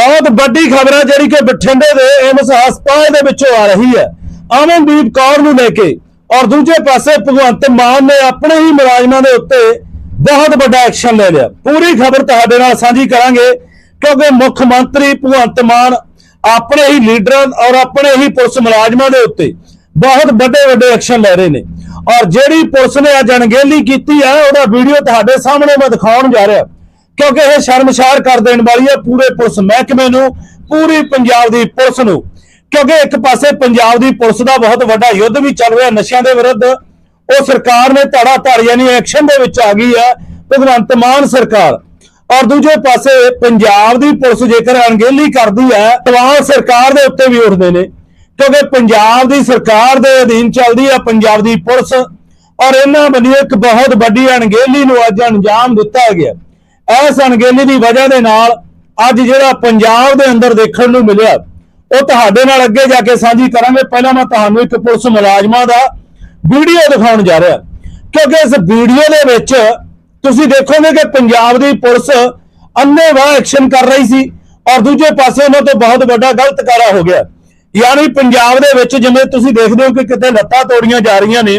ਬਹੁਤ ਵੱਡੀ ਖਬਰ ਹੈ ਜਿਹੜੀ ਕਿ ਬਠਿੰਡੇ ਦੇ ਏਮਸ ਹਸਪਤਾਲ ਦੇ ਵਿੱਚੋਂ ਆ ਰਹੀ ਹੈ। ਅਮਨਦੀਪ ਕੌਰ ਨੂੰ ਲੈ ਕੇ ਔਰ ਦੂਜੇ ਪਾਸੇ ਭਗਵੰਤ ਮਾਨ ਨੇ ਆਪਣੇ ਹੀ ਮੁਲਾਜ਼ਮਾਂ ਦੇ ਉੱਤੇ ਬਹੁਤ ਵੱਡਾ ਐਕਸ਼ਨ ਲੈ ਲਿਆ। ਪੂਰੀ ਖਬਰ ਤੁਹਾਡੇ ਨਾਲ ਸਾਂਝੀ ਕਰਾਂਗੇ ਕਿਉਂਕਿ ਮੁੱਖ ਮੰਤਰੀ ਭਗਵੰਤ ਮਾਨ ਆਪਣੇ ਹੀ ਲੀਡਰਾਂ ਔਰ ਆਪਣੇ ਹੀ ਪੁਲਿਸ ਮੁਲਾਜ਼ਮਾਂ ਦੇ ਉੱਤੇ ਬਹੁਤ ਵੱਡੇ ਵੱਡੇ ਐਕਸ਼ਨ ਲੈ ਰਹੇ ਨੇ। ਔਰ ਜਿਹੜੀ ਪੁਲਿਸ ਨੇ ਅੱਜ ਅਣਗਹਿਲੀ ਕੀਤੀ ਹੈ ਉਹਦਾ ਵੀਡੀਓ ਤੁਹਾਡੇ ਸਾਹਮਣੇ ਮੈਂ ਦਿਖਾਉਣ ਜਾ ਰਿਹਾ। ਕਿਉਂਕਿ ਇਹ ਸ਼ਰਮਸ਼ਾਰ ਕਰ ਦੇਣ ਵਾਲੀ ਹੈ ਪੂਰੇ ਪੁਲਿਸ ਮਹਿਕਮੇ ਨੂੰ, ਪੂਰੀ ਪੰਜਾਬ ਦੀ ਪੁਲਿਸ ਨੂੰ। ਕਿਉਂਕਿ ਇੱਕ ਪਾਸੇ ਪੰਜਾਬ ਦੀ ਪੁਲਿਸ ਦਾ ਬਹੁਤ ਵੱਡਾ ਯੁੱਧ ਵੀ ਚੱਲ ਰਿਹਾ ਨਸ਼ਿਆਂ ਦੇ ਵਿਰੁੱਧ, ਉਹ ਸਰਕਾਰ ਨੇ ਧੜਾ ਧੜ ਯਾਨੀ ਐਕਸ਼ਨ ਦੇ ਵਿੱਚ ਆ ਗਈ ਹੈ, ਭਗਵੰਤ ਮਾਨ ਸਰਕਾਰ। ਔਰ ਦੂਜੇ ਪਾਸੇ ਪੰਜਾਬ ਦੀ ਪੁਲਿਸ ਜੇਕਰ ਅਣਗਹਿਲੀ ਕਰਦੀ ਹੈ ਤਾਂ ਸਰਕਾਰ ਦੇ ਉੱਤੇ ਵੀ ਉੱਠਦੇ ਨੇ। ਕਿਉਂਕਿ ਪੰਜਾਬ ਦੀ ਸਰਕਾਰ ਦੇ ਅਧੀਨ ਚੱਲਦੀ ਹੈ ਪੰਜਾਬ ਦੀ ਪੁਲਿਸ, ਔਰ ਇਹਨਾਂ ਬੰਨੀ ਇੱਕ ਬਹੁਤ ਵੱਡੀ ਅਣਗਹਿਲੀ ਨੂੰ ਅੱਜ ਅੰਜਾਮ ਦਿੱਤਾ ਗਿਆ। ਇਸ ਅਣਗਹਿਲੀ ਦੀ ਵਜ੍ਹਾ ਦੇ ਨਾਲ ਅੱਜ ਜਿਹੜਾ ਪੰਜਾਬ ਦੇ ਅੰਦਰ ਦੇਖਣ ਨੂੰ ਮਿਲਿਆ, ਉਹ ਤੁਹਾਡੇ ਨਾਲ ਅੱਗੇ ਜਾ ਕੇ ਸਾਂਝੀ ਕਰਾਂਗੇ। ਪਹਿਲਾਂ ਮੈਂ ਤੁਹਾਨੂੰ ਇੱਕ ਪੁਲਿਸ ਮੁਲਾਜ਼ਮਾਂ ਦਾ ਵੀਡੀਓ ਦਿਖਾਉਣ ਜਾ ਰਿਹਾ। ਕਿਉਂਕਿ ਇਸ ਵੀਡੀਓ ਦੇ ਵਿੱਚ ਤੁਸੀਂ ਦੇਖੋਗੇ ਕਿ ਪੰਜਾਬ ਦੀ ਪੁਲਿਸ ਅੰਨੇਵਾਹ ਐਕਸ਼ਨ ਕਰ ਰਹੀ ਸੀ ਔਰ ਦੂਜੇ ਪਾਸੇ ਉਹਨਾਂ ਤੋਂ ਬਹੁਤ ਵੱਡਾ ਗਲਤ ਕਾਰਾ ਹੋ ਗਿਆ। ਯਾਨੀ ਪੰਜਾਬ ਦੇ ਵਿੱਚ ਜਿਵੇਂ ਤੁਸੀਂ ਦੇਖਦੇ ਹੋ ਕਿ ਕਿਤੇ ਲੱਤਾਂ ਤੋੜੀਆਂ ਜਾ ਰਹੀਆਂ ਨੇ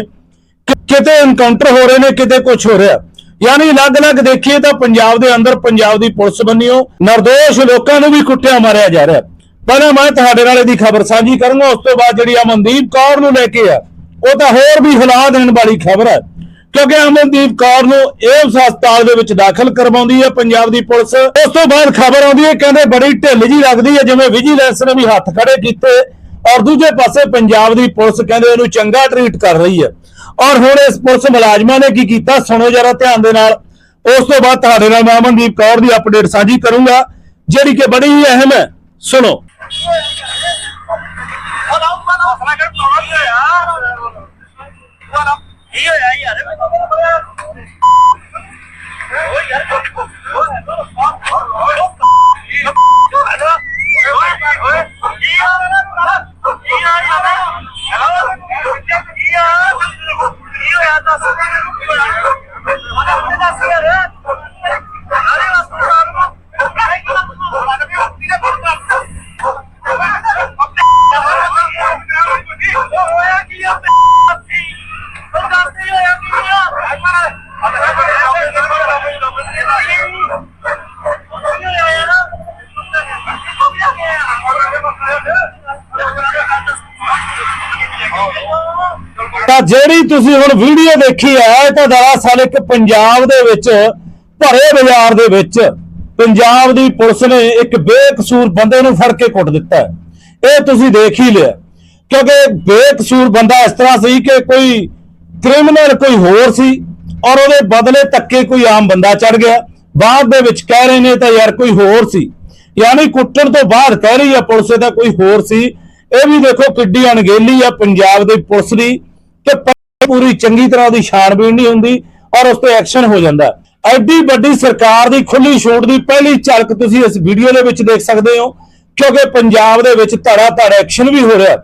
ਕਿਤੇ ਇਨਕਾਊਂਟਰ ਹੋ ਰਹੇ ਨੇ, ਕਿਤੇ ਕੁਝ ਹੋ ਰਿਹਾ। ਯਾਨੀ ਅਲੱਗ-ਅਲੱਗ ਦੇਖੀਏ ਤਾਂ ਪੰਜਾਬ ਦੇ ਅੰਦਰ ਪੰਜਾਬ ਦੀ ਪੁਲਿਸ ਬੰਨਿਓ, ਨਿਰਦੋਸ਼ ਲੋਕਾਂ ਨੂੰ ਵੀ ਕੁੱਟਿਆ ਮਾਰਿਆ ਜਾ ਰਿਹਾ। ਪਹਿਲਾਂ ਮੈਂ ਤੁਹਾਡੇ ਨਾਲ ਇਹਦੀ ਖਬਰ ਸਾਂਝੀ ਕਰਾਂਗਾ, ਉਸ ਤੋਂ ਬਾਅਦ ਜਿਹੜੀ ਅਮਨਦੀਪ ਕੌਰ ਨੂੰ ਲੈ ਕੇ ਆ, ਉਹ ਤਾਂ ਹੋਰ ਵੀ ਹਿਲਾ ਦੇਣ ਵਾਲੀ ਖਬਰ ਹੈ। ਕਿਉਂਕਿ ਅਮਨਦੀਪ ਕੌਰ ਨੂੰ ਏਮਸ ਹਸਪਤਾਲ ਦੇ ਵਿੱਚ ਦਾਖਲ ਕਰਵਾਉਂਦੀ ਹੈ ਪੰਜਾਬ ਦੀ ਪੁਲਿਸ। ਉਸ ਤੋਂ ਬਾਅਦ ਖਬਰ ਆਉਂਦੀ ਹੈ, ਕਹਿੰਦੇ ਬੜੀ ਢਿੱਲ ਜੀ ਲੱਗਦੀ ਹੈ, ਜਿਵੇਂ ਵਿਜੀਲੈਂਸ ਨੇ ਵੀ ਹੱਥ ਖੜੇ ਕੀਤੇ। ਔਰ ਦੂਜੇ ਪਾਸੇ ਪੰਜਾਬ ਦੀ ਪੁਲਿਸ ਕਹਿੰਦੇ ਇਹਨੂੰ ਚੰਗਾ ਟਰੀਟ ਕਰ ਰਹੀ ਹੈ। ਔਰ ਹੁਣ ਇਸ ਪੁਲਿਸ ਮੁਲਾਜ਼ਮਾਂ ਨੇ ਕੀ ਕੀਤਾ? ਸੁਣੋ ਜਰਾ ਧਿਆਨ ਦੇ ਨਾਲ। ਉਸ ਤੋਂ ਬਾਅਦ ਤੁਹਾਡੇ ਨਾਲ ਮੈਂ ਅਮਨਦੀਪ ਕੌਰ ਦੀ ਅਪਡੇਟ ਸਾਂਝੀ ਕਰੂੰਗਾ, ਜਿਹੜੀ ਕਿ ਬੜੀ ਹੀ ਅਹਿਮ ਹੈ। ਸੁਣੋ। Nossa, ਤਾਂ ਜਿਹੜੀ ਤੁਸੀਂ ਹੁਣ ਵੀਡੀਓ ਦੇਖੀ ਹੈ, ਇਹ ਤਾਂ ਦਰਅਸਲ ਇੱਕ ਪੰਜਾਬ ਦੇ ਵਿੱਚ, ਭਰੇ ਬਾਜ਼ਾਰ ਦੇ ਵਿੱਚ ਪੰਜਾਬ ਦੀ ਪੁਲਿਸ ਨੇ ਇੱਕ ਬੇਕਸੂਰ ਬੰਦੇ ਨੂੰ ਫੜ ਕੇ ਕੁੱਟ ਦਿੱਤਾ ਇਹ ਤੁਸੀਂ ਦੇਖ ਹੀ ਲਿਆ। ਕਿਉਂਕਿ ਬੇਕਸੂਰ ਬੰਦਾ ਇਸ ਤਰ੍ਹਾਂ ਸੀ ਕਿ ਕੋਈ ਕ੍ਰਿਮੀਨਲ ਕੋਈ ਹੋਰ ਸੀ ਔਰ ਉਹਦੇ ਬਦਲੇ ਤੱਕੇ ਕੋਈ ਆਮ ਬੰਦਾ ਚੜ ਗਿਆ। ਬਾਅਦ ਦੇ ਵਿੱਚ ਕਹਿ ਰਹੇ ਨੇ ਤਾਂ ਯਾਰ ਕੋਈ ਹੋਰ ਸੀ। ਯਾਨੀ ਕੁੱਟਣ ਤੋਂ ਬਾਅਦ ਕਹਿ ਰਹੀ ਆ ਪੁਲਿਸ ਇਹ ਤਾਂ ਕੋਈ ਹੋਰ ਸੀ। ਇਹ ਵੀ ਦੇਖੋ ਕਿੱਡੀ ਅਣਗੇਲੀ ਆ ਪੰਜਾਬ ਦੀ ਪੁਲਿਸ ਦੀ। ਕਿ ਪੂਰੀ ਚੰਗੀ ਤਰ੍ਹਾਂ ਉਹਦੀ ਛਾਣਬੀਣ ਨਹੀਂ ਹੁੰਦੀ ਔਰ ਉਸ ਤੇ ਐਕਸ਼ਨ ਹੋ ਜਾਂਦਾ। ਐਡੀ ਵੱਡੀ ਸਰਕਾਰ ਦੀ ਖੁੱਲੀ ਛੋਟ ਦੀ ਪਹਿਲੀ ਝਲਕ ਤੁਸੀਂ ਇਸ ਵੀਡੀਓ ਦੇ ਵਿੱਚ ਦੇਖ ਸਕਦੇ ਹੋ, ਕਿਉਂਕਿ ਪੰਜਾਬ ਦੇ ਵਿੱਚ ਧੜਾ ਧੜ ਐਕਸ਼ਨ ਵੀ ਹੋ ਰਿਹਾ।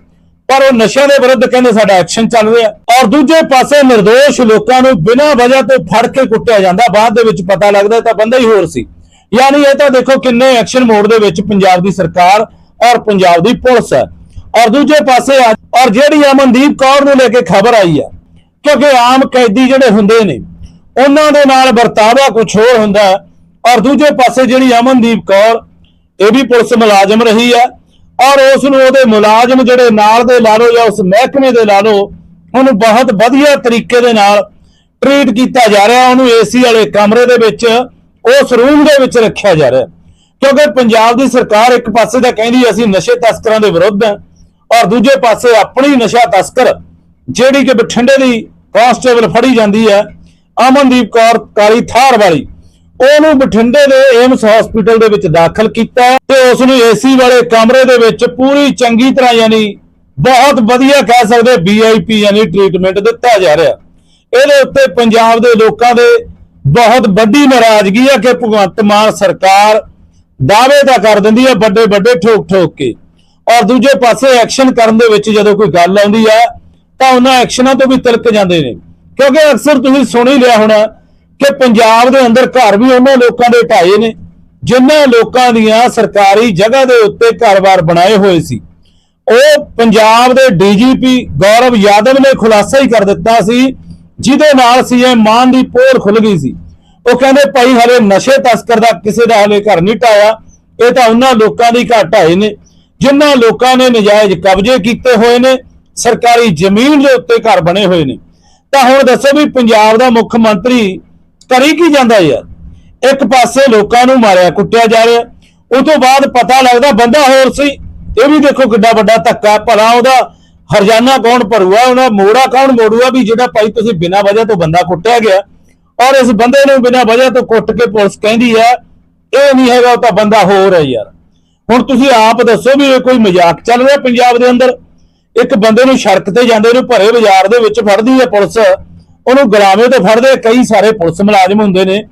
ਪਰ ਉਹ ਨਸ਼ਿਆਂ ਦੇ ਵਿਰੁੱਧ ਕਹਿੰਦੇ ਸਾਡਾ ਐਕਸ਼ਨ ਚੱਲ ਰਿਹਾ। ਔਰ ਦੂਜੇ ਪਾਸੇ નિર્ਦੋਸ਼ ਲੋਕਾਂ ਨੂੰ ਬਿਨਾਂ ਵਜ੍ਹਾ ਤੋਂ ਫੜ ਕੇ ਕੁੱਟਿਆ ਜਾਂਦਾ। ਬਾਅਦ ਦੇ ਵਿੱਚ ਪਤਾ ਲੱਗਦਾ ਤਾਂ ਬੰਦਾ ਹੀ ਹੋਰ ਸੀ। ਯਾਨੀ ਇਹ ਤਾਂ ਦੇਖੋ ਕਿੰਨੇ ਐਕਸ਼ਨ ਮੋਡ ਦੇ ਵਿੱਚ ਪੰਜਾਬ ਦੀ ਸਰਕਾਰ ਔਰ ਪੰਜਾਬ ਦੀ ਪੁਲਿਸ ਹੈ। ਔਰ ਦੂਜੇ ਪਾਸੇ ਅੱਜ- ਔਰ ਜਿਹੜੀ ਅਮਨਦੀਪ ਕੌਰ ਨੂੰ ਲੈ ਕੇ ਖਬਰ ਆਈ ਹੈ ਕਿਉਂਕਿ ਆਮ ਕੈਦੀ ਜਿਹੜੇ ਹੁੰਦੇ ਨੇ, ਉਹਨਾਂ ਦੇ ਨਾਲ ਵਰਤਾਵਾ ਕੁਝ ਹੋਰ ਹੁੰਦਾ ਔਰ ਦੂਜੇ ਪਾਸੇ ਜਿਹੜੀ ਅਮਨਦੀਪ ਕੌਰ, ਇਹ ਵੀ ਪੁਲਿਸ ਮੁਲਾਜ਼ਮ ਰਹੀ ਹੈ ਔਰ ਉਸ ਨੂੰ ਉਹਦੇ ਮੁਲਾਜ਼ਮ ਜਿਹੜੇ ਨਾਲ ਦੇ ਲਾ ਲਓ ਜਾਂ ਉਸ ਮਹਿਕਮੇ ਦੇ ਲਾ ਲਓ, ਉਹਨੂੰ ਬਹੁਤ ਵਧੀਆ ਤਰੀਕੇ ਦੇ ਨਾਲ ਟ੍ਰੀਟ ਕੀਤਾ ਜਾ ਰਿਹਾ, ਉਹਨੂੰ ਏਸੀ ਵਾਲੇ ਕਮਰੇ ਦੇ ਵਿੱਚ, ਉਸ ਰੂਮ ਦੇ ਵਿੱਚ ਰੱਖਿਆ ਜਾ ਰਿਹਾ। ਕਿਉਂਕਿ ਪੰਜਾਬ ਦੀ ਸਰਕਾਰ ਇੱਕ ਪਾਸੇ ਤਾਂ ਕਹਿੰਦੀ ਅਸੀਂ ਨਸ਼ੇ ਤਸਕਰਾਂ ਦੇ ਵਿਰੁੱਧ ਹਾਂ ਔਰ ਦੂਜੇ ਪਾਸੇ ਆਪਣੀ ਨਸ਼ਾ ਤਸਕਰ, ਜਿਹੜੀ ਕਿ ਬਠਿੰਡੇ ਦੀ ਕਾਂਸਟੇਬਲ ਫੜੀ ਜਾਂਦੀ ਹੈ, ਅਮਨਦੀਪ ਕੌਰ ਕਾਲੀ ਥਾਰ ਵਾਲੀ, ਉਹਨੂੰ ਬਠਿੰਡੇ ਦੇ ਏਮਸ ਹਸਪੀਟਲ ਦੇ ਵਿੱਚ ਦਾਖਲ ਕੀਤਾ ਹੈ ਤੇ ਉਸ ਨੂੰ ਏਸੀ ਵਾਲੇ ਕਮਰੇ ਦੇ ਵਿੱਚ ਪੂਰੀ ਚੰਗੀ ਤਰ੍ਹਾਂ ਯਾਨੀ ਬਹੁਤ ਵਧੀਆ ਕਹਿ ਸਕਦੇ ਵੀਆਈਪੀ ਯਾਨੀ ਟ੍ਰੀਟਮੈਂਟ ਦਿੱਤਾ ਜਾ ਰਿਹਾ। ਇਹਦੇ ਉੱਤੇ ਪੰਜਾਬ ਦੇ ਲੋਕਾਂ ਦੇ ਬਹੁਤ ਵੱਡੀ ਨਾਰਾਜ਼ਗੀ ਹੈ ਕਿ ਭਗਵੰਤ ਮਾਨ ਸਰਕਾਰ ਦਾਅਵੇ ਤਾਂ ਕਰ ਦਿੰਦੀ ਹੈ ਵੱਡੇ ਵੱਡੇ ਠੋਕ ਠੋਕ ਕੇ। ਔਰ ਦੂਜੇ ਪਾਸੇ ਐਕਸ਼ਨ ਕਰਨ ਦੇ ਵਿੱਚ ਜਦੋਂ ਕੋਈ ਗੱਲ ਆਉਂਦੀ ਹੈ ਤਾਂ ਉਹਨਾਂ ਐਕਸ਼ਨਾਂ ਤੋਂ ਵੀ ਤਿਲਕ ਜਾਂਦੇ ਨੇ। ਕਿਉਂਕਿ ਅਕਸਰ ਤੁਸੀਂ ਸੁਣ ਹੀ ਲਿਆ ਹੋਣਾ ਕਿ ਪੰਜਾਬ ਦੇ ਅੰਦਰ ਘਰ ਵੀ ਉਹਨਾਂ ਲੋਕਾਂ ਦੇ ਢਾਏ ਨੇ, ਜਿਨ੍ਹਾਂ ਲੋਕਾਂ ਦੀਆਂ ਸਰਕਾਰੀ ਜਗ੍ਹਾ ਦੇ ਉੱਤੇ ਘਰ-ਬਾਰ ਬਣਾਏ ਹੋਏ ਸੀ। ਉਹ ਪੰਜਾਬ ਦੇ ਡੀਜੀਪੀ ਗੌਰਵ ਯਾਦਵ ਨੇ ਖੁਲਾਸਾ ਹੀ ਕਰ ਦਿੱਤਾ ਸੀ, ਜਿਹਦੇ ਨਾਲ ਸੀਐਮ ਮਾਨ ਦੀ ਪੋਲ ਖੁੱਲ ਗਈ ਸੀ। ਉਹ ਕਹਿੰਦੇ, ਭਾਈ, ਹਲੇ ਨਸ਼ੇ ਤਸਕਰ ਦਾ ਕਿਸੇ ਦਾ ਹਲੇ ਘਰ ਨਹੀਂ ਢਾਇਆ, ਇਹ ਤਾਂ ਉਹਨਾਂ ਲੋਕਾਂ ਦੀ ਘਰ ਢਾਏ ਨੇ। ਜਿਨ੍ਹਾਂ ਲੋਕਾਂ ਨੇ ਨਜਾਇਜ਼ ਕਬਜ਼ੇ ਕੀਤੇ ਹੋਏ ਨੇ, ਸਰਕਾਰੀ ਜ਼ਮੀਨ ਦੇ ਉੱਤੇ ਘਰ ਬਣੇ ਹੋਏ ਨੇ। ਤਾਂ ਹੁਣ ਦੱਸੋ ਵੀ ਪੰਜਾਬ ਦਾ ਮੁੱਖ ਮੰਤਰੀ ਕਰੀ ਕੀ ਜਾਂਦਾ ਯਾਰ? ਇੱਕ ਪਾਸੇ ਲੋਕਾਂ ਨੂੰ ਮਾਰਿਆ ਕੁੱਟਿਆ ਜਾ ਰਿਹਾ। ਉਹ ਤੋਂ ਬਾਅਦ ਪਤਾ ਲੱਗਦਾ ਬੰਦਾ ਹੋਰ ਸੀ। ਇਹ ਵੀ ਦੇਖੋ ਕਿੱਡਾ ਵੱਡਾ ਧੱਕਾ। ਭਲਾ ਉਹਦਾ ਹਰਜਾਨਾ ਕੌਣ ਭਰੂਗਾ ਉਹਨਾਂ ਮੋੜਾ ਕੌਣ ਮੋੜੂਗਾ ਵੀ ਜਿਹੜਾ ਭਾਈ ਤੁਸੀਂ ਬਿਨਾਂ ਵਜ੍ਹਾ ਤੋਂ ਬੰਦਾ ਕੁੱਟਿਆ ਗਿਆ। ਔਰ ਇਸ ਬੰਦੇ ਨੂੰ ਬਿਨਾਂ ਵਜ੍ਹਾ ਤੋਂ ਕੁੱਟ ਕੇ ਪੁਲਿਸ ਕਹਿੰਦੀ ਹੈ, ਇਹ ਨਹੀਂ ਹੈਗਾ, ਉਹ ਤਾਂ ਬੰਦਾ ਹੋਰ ਹੈ ਯਾਰ। ਹੁਣ ਤੁਸੀਂ ਆਪ ਦੱਸੋ ਵੀ ਇਹ ਕੋਈ ਮਜ਼ਾਕ ਚੱਲ ਰਿਹਾ ਪੰਜਾਬ ਦੇ ਅੰਦਰ? ਇੱਕ ਬੰਦੇ ਨੂੰ ਸੜਕ ਤੇ ਜਾਂਦੇ ਨੂੰ ਭਰੇ ਬਾਜ਼ਾਰ ਦੇ ਵਿੱਚ ਫੜਦੀ ਹੈ ਪੁਲਿਸ, ਉਹਨੂੰ ਗੁਲਾਮੇ ਤੇ ਫੜਦੇ ਕਈ ਸਾਰੇ ਪੁਲਿਸ ਮੁਲਾਜ਼ਮ ਹੁੰਦੇ ਨੇ।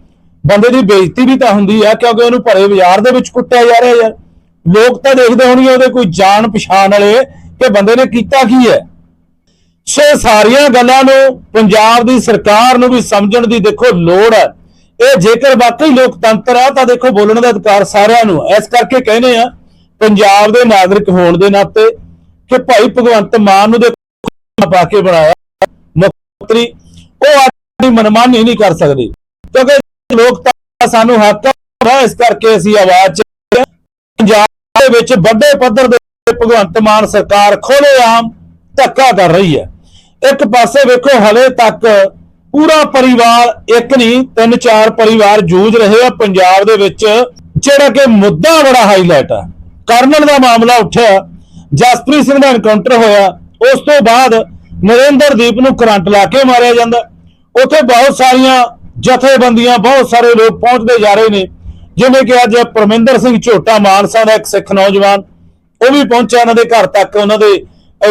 ਬੰਦੇ ਦੀ ਬੇਇੱਜ਼ਤੀ ਵੀ ਤਾਂ ਹੁੰਦੀ ਆ, ਕਿਉਂਕਿ ਉਹਨੂੰ ਭਰੇ ਬਾਜ਼ਾਰ ਦੇ ਵਿੱਚ ਕੁੱਟਿਆ ਜਾ ਰਿਹਾ ਯਾਰ ਲੋਕ ਤਾਂ ਦੇਖਦੇ ਹੋਣਗੇ ਉਹਦੇ ਕੋਈ ਜਾਣ ਪਛਾਣ ਵਾਲੇ ਕਿ ਬੰਦੇ ਨੇ ਕੀਤਾ ਕੀ ਹੈ। ਸੋ ਇਹ ਸਾਰੀਆਂ ਗੱਲਾਂ ਨੂੰ ਪੰਜਾਬ ਦੀ ਸਰਕਾਰ ਨੂੰ ਵੀ ਸਮਝਣ ਦੀ ਦੇਖੋ ਲੋੜ ਹੈ। ਇਹ ਜੇਕਰ ਵਾਕਈ ਲੋਕਤੰਤਰ ਆ, ਤਾਂ ਦੇਖੋ ਬੋਲਣ ਦਾ ਅਧਿਕਾਰ ਸਾਰਿਆਂ ਨੂੰ ਇਸ ਕਰਕੇ ਕਹਿੰਦੇ ਆ, ਪੰਜਾਬ ਦੇ ਨਾਗਰਿਕ ਹੋਣ ਦੇ ਨਾਤੇ ਕਿ ਭਾਈ ਭਗਵੰਤ ਮਾਨ ਨੂੰ ਦੇਖੋ ਪਾ ਕੇ ਬਣਾਇਆ। ਮੁੱਖ ਮੰਤਰੀ ਉਹ ਆਪਣੀ ਮਨਮਾਨੀ ਨਹੀਂ ਕਰ ਸਕਦੇ। ਕਿਉਂਕਿ ਲੋਕਤੰਤਰ ਸਾਨੂੰ ਹੱਕ ਹੈ ਇਸ ਕਰਕੇ ਅਸੀਂ ਆਵਾਜ਼ ਚ ਪੰਜਾਬ ਦੇ ਵਿੱਚ ਵੱਡੇ ਪੱਧਰ ਦੇ ਭਗਵੰਤ ਮਾਨ ਸਰਕਾਰ ਖੋਲੇ ਆਮ ਧੱਕਾ ਕਰ ਰਹੀ ਹੈ। ਇੱਕ ਪਾਸੇ ਵੇਖੋ ਹਲੇ ਤੱਕ ਪੂਰਾ ਪਰਿਵਾਰ ਇੱਕ ਨਹੀਂ, ਤਿੰਨ ਚਾਰ ਪਰਿਵਾਰ ਜੂਝ ਰਹੇ ਆ ਪੰਜਾਬ ਦੇ ਵਿੱਚ, ਜਿਹੜਾ ਕਿ ਮੁੱਦਾ ਬੜਾ ਹਾਈਲਾਈਟ ਆ। ਕਰਨਲ ਦਾ ਮਾਮਲਾ ਉੱਠਿਆ, ਜਸਪ੍ਰੀਤ ਸਿੰਘ ਦਾ ਐਨਕਾਊਂਟਰ ਹੋਇਆ, ਉਸ ਤੋਂ ਬਾਅਦ ਨਰਿੰਦਰਦੀਪ ਨੂੰ ਕਰੰਟ ਲਾ ਕੇ ਮਾਰਿਆ ਜਾਂਦਾ। ਉੱਥੇ ਬਹੁਤ ਸਾਰੀਆਂ ਜਥੇਬੰਦੀਆਂ, ਬਹੁਤ ਸਾਰੇ ਲੋਕ ਪਹੁੰਚਦੇ ਜਾ ਰਹੇ ਨੇ। ਜਿਵੇਂ ਕਿ ਅੱਜ ਪਰਮਿੰਦਰ ਸਿੰਘ ਝੋਟਾ ਮਾਨਸਾ ਦਾ ਇੱਕ ਸਿੱਖ ਨੌਜਵਾਨ, ਉਹ ਵੀ ਪਹੁੰਚਿਆ, ਉਹਨਾਂ ਦੇ ਘਰ ਤੱਕ, ਉਹਨਾਂ ਦੇ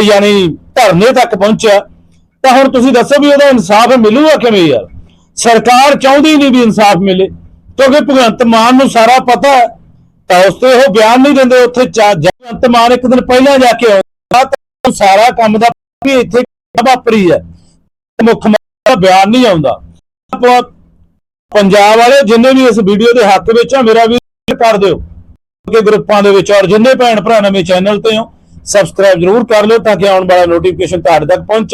ਯਾਨੀ ਧਰਨੇ ਤੱਕ ਪਹੁੰਚਿਆ। ਤਾਂ ਹੁਣ ਤੁਸੀਂ ਦੱਸੋ ਵੀ ਉਹਦਾ ਇਨਸਾਫ ਮਿਲੂਗਾ ਕਿਵੇਂ ਯਾਰ? ਸਰਕਾਰ ਚਾਹੁੰਦੀ ਨਹੀਂ ਵੀ ਇਨਸਾਫ ਮਿਲੇ, ਕਿਉਂਕਿ ਭਗਵੰਤ ਮਾਨ ਨੂੰ ਸਾਰਾ ਪਤਾ ਹੈ, ਤਾਂ ਉਸ ਤੇ ਉਹ ਬਿਆਨ ਨਹੀਂ ਦਿੰਦੇ, ਉੱਥੇ ਭਗਵੰਤ ਮਾਨ ਇੱਕ ਦਿਨ ਪਹਿਲਾਂ ਜਾ ਕੇ ਆਉਂਦਾ ਸਾਰਾ ਕੰਮ ਦਾ ਵੀ ਇੱਥੇ ਵਾਪਰੀ ਹੈ। ਮੁੱਖ ਮੰਤਰੀ ਦਾ ਬਿਆਨ ਨਹੀਂ ਆਉਂਦਾ। ਪੰਜਾਬ ਵਾਲੇ ਜਿੰਨੇ ਵੀ ਇਸ ਵੀਡੀਓ ਦੇ ਹੱਕ ਵਿੱਚ ਆ, ਮੇਰਾ ਵੀ ਕਰ ਦਿਓ। ਕਿ ਗਰੁੱਪਾਂ ਦੇ ਵਿੱਚ, ਔਰ ਜਿੰਨੇ ਭੈਣ ਭਰਾ ਨਵੇਂ ਚੈਨਲ ਤੇ ਹੋ, ਸਬਸਕ੍ਰਾਈਬ ਜ਼ਰੂਰ ਕਰ ਲਿਓ, ਤਾਂ ਕਿ ਆਉਣ ਵਾਲਾ ਨੋਟੀਫਿਕੇਸ਼ਨ ਤੁਹਾਡੇ ਤੱਕ ਪਹੁੰਚੇ।